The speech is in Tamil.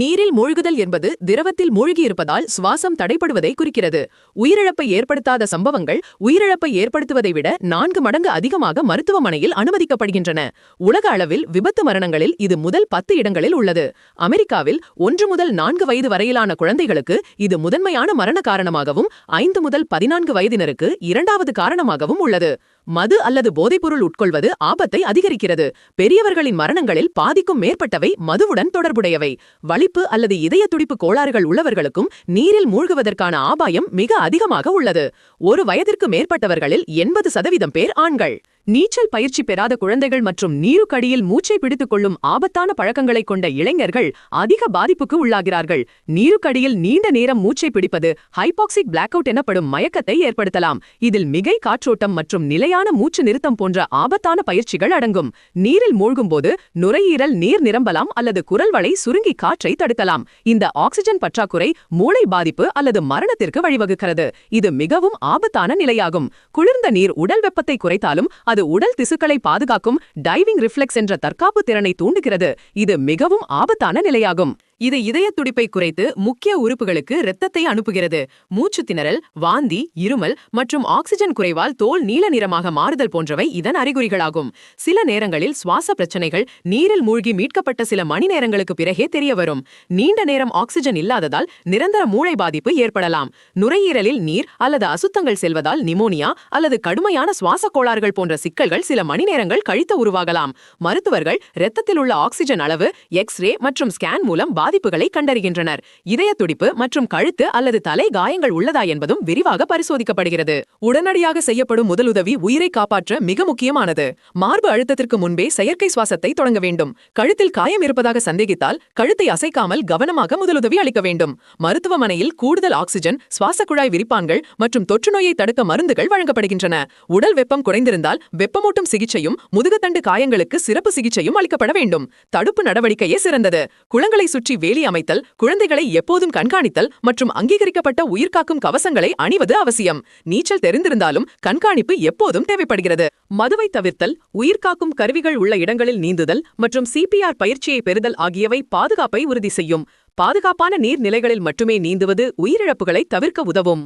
நீரில் மூழ்குதல் என்பது திரவத்தில் மூழ்கியிருப்பதால் சுவாசம் தடைப்படுவதை குறிக்கிறது. உயிரிழப்பை ஏற்படுத்தாத சம்பவங்கள் உயிரிழப்பை ஏற்படுத்துவதை விட நான்கு மடங்கு அதிகமாக மருத்துவமனையில் அனுமதிக்கப்படுகின்றன. உலக அளவில் விபத்து மரணங்களில் இது முதல் பத்து இடங்களில் உள்ளது. அமெரிக்காவில் ஒன்று முதல் நான்கு வயது வரையிலான குழந்தைகளுக்கு இது முதன்மையான மரண காரணமாகவும் ஐந்து முதல் பதினான்கு வயதினருக்கு இரண்டாவது காரணமாகவும் உள்ளது. மது அல்லது போதைப்பொருள் உட்கொள்வது ஆபத்தை அதிகரிக்கிறது. பெரியவர்களின் மரணங்களில் பாதிக்கும் மேற்பட்டவை மதுவுடன் தொடர்புடையவை. வலிப்பு அல்லது இதய துடிப்பு கோளாறுகள் உள்ளவர்களுக்கும் நீரில் மூழ்குவதற்கான ஆபாயம் மிக அதிகமாக உள்ளது. ஒரு வயதிற்கு மேற்பட்டவர்களில் எண்பது சதவீதம் பேர் ஆண்கள். நீச்சல் பயிற்சி பெறாத குழந்தைகள் மற்றும் நீருக்கடியில் மூச்சை பிடித்துக் கொள்ளும் ஆபத்தான பழக்கங்களைக் கொண்ட இளைஞர்கள் அதிக பாதிப்புக்கு உள்ளாகிறார்கள். நீருக்கடியில் நீண்ட நேரம் மூச்சை பிடிப்பது ஹைபாக்சிக் பிளாக் அவுட் எனப்படும் மயக்கத்தை ஏற்படுத்தலாம். இதில் மிகை காற்றோட்டம் மற்றும் நிலையான மூச்சு நிறுத்தம் போன்ற ஆபத்தான பயிற்சிகள் அடங்கும். நீரில் மூழ்கும்போது நுரையீரல் நீர் நிரம்பலாம் அல்லது குரல் வளை சுருங்கி காற்றை தடுக்கலாம். இந்த ஆக்சிஜன் பற்றாக்குறை மூளை பாதிப்பு அல்லது மரணத்திற்கு வழிவகுக்கிறது. இது மிகவும் ஆபத்தான நிலையாகும். குளிர்ந்த நீர் உடல் வெப்பத்தை குறைத்தாலும் அது உடல் திசுக்களை பாதுகாக்கும் டைவிங் ரிஃப்ளெக்ஸ் என்ற தற்காப்பு திறனை தூண்டுகிறது. இது மிகவும் ஆபத்தான நிலையாகும். இது இதய துடிப்பை குறைத்து முக்கிய உறுப்புகளுக்கு இரத்தத்தை அனுப்புகிறது. மூச்சு திணறல் வாந்தி இருமல் மற்றும் ஆக்சிஜன் குறைவால் தோல் நீல நிறமாக மாறுதல் போன்றவை இதன் அறிகுறிகளாகும். சில நேரங்களில் சுவாச பிரச்சனைகள் நீரில் மூழ்கி மீட்கப்பட்ட சில மணி நேரங்களுக்கு பிறகே தெரிய வரும் நீண்ட நேரம் ஆக்சிஜன் இல்லாததால் நிரந்தர மூளை பாதிப்பு ஏற்படலாம். நுரையீரலில் நீர் அல்லது அசுத்தங்கள் செல்வதால் நிமோனியா அல்லது கடுமையான சுவாச கோளாறுகள் போன்ற சிக்கல்கள் சில மணி நேரங்கள் கழித்து உருவாகலாம். மருத்துவர்கள் இரத்தத்தில் உள்ள ஆக்சிஜன் அளவு எக்ஸ்ரே மற்றும் ஸ்கேன் மூலம் பாதிப்புகளை கண்டறிகின்றனர். இதய துடிப்பு மற்றும் கழுத்து அல்லது தலை காயங்கள் உள்ளதா என்பதும் விரிவாக பரிசோதிக்கப்படுகிறது. உடனடியாக செய்யப்படும் முதலுதவி உயிரை காப்பாற்ற மிக முக்கியமானது. மார்பு அழுத்தத்திற்கு முன்பே செயற்கை சுவாசத்தை தொடங்க வேண்டும். கழுத்தில் காயம் இருப்பதாக சந்தேகித்தால் கழுத்தை அசைக்காமல் கவனமாக முதலுதவி அளிக்க வேண்டும். மருத்துவமனையில் கூடுதல் ஆக்சிஜன் சுவாச குழாய் விரிப்பான்கள் மற்றும் தொற்றுநோயை தடுக்க மருந்துகள் வழங்கப்படுகின்றன. உடல் வெப்பம் குறைந்திருந்தால் வெப்பமூட்டும் சிகிச்சையும் முதுகுத்தண்டு காயங்களுக்கு சிறப்பு சிகிச்சையும் அளிக்கப்பட வேண்டும். தடுப்பு நடவடிக்கையே சிறந்தது. குளங்களை சுற்றி வேலி அமைத்தல் குழந்தைகளை எப்போதும் கண்காணித்தல் மற்றும் அங்கீகரிக்கப்பட்ட உயிர்காக்கும் கவசங்களை அணிவது அவசியம். நீச்சல் தெரிந்திருந்தாலும் கண்காணிப்பு எப்போதும் தேவைப்படுகிறது. மதுவை தவிர்த்தல் உயிர்காக்கும் கருவிகள் உள்ள இடங்களில் நீந்துதல் மற்றும் சிபிஆர் பயிற்சியை பெறுதல் ஆகியவை பாதுகாப்பை உறுதி செய்யும். பாதுகாப்பான நீர்நிலைகளில் மட்டுமே நீந்துவது உயிரிழப்புகளை தவிர்க்க உதவும்.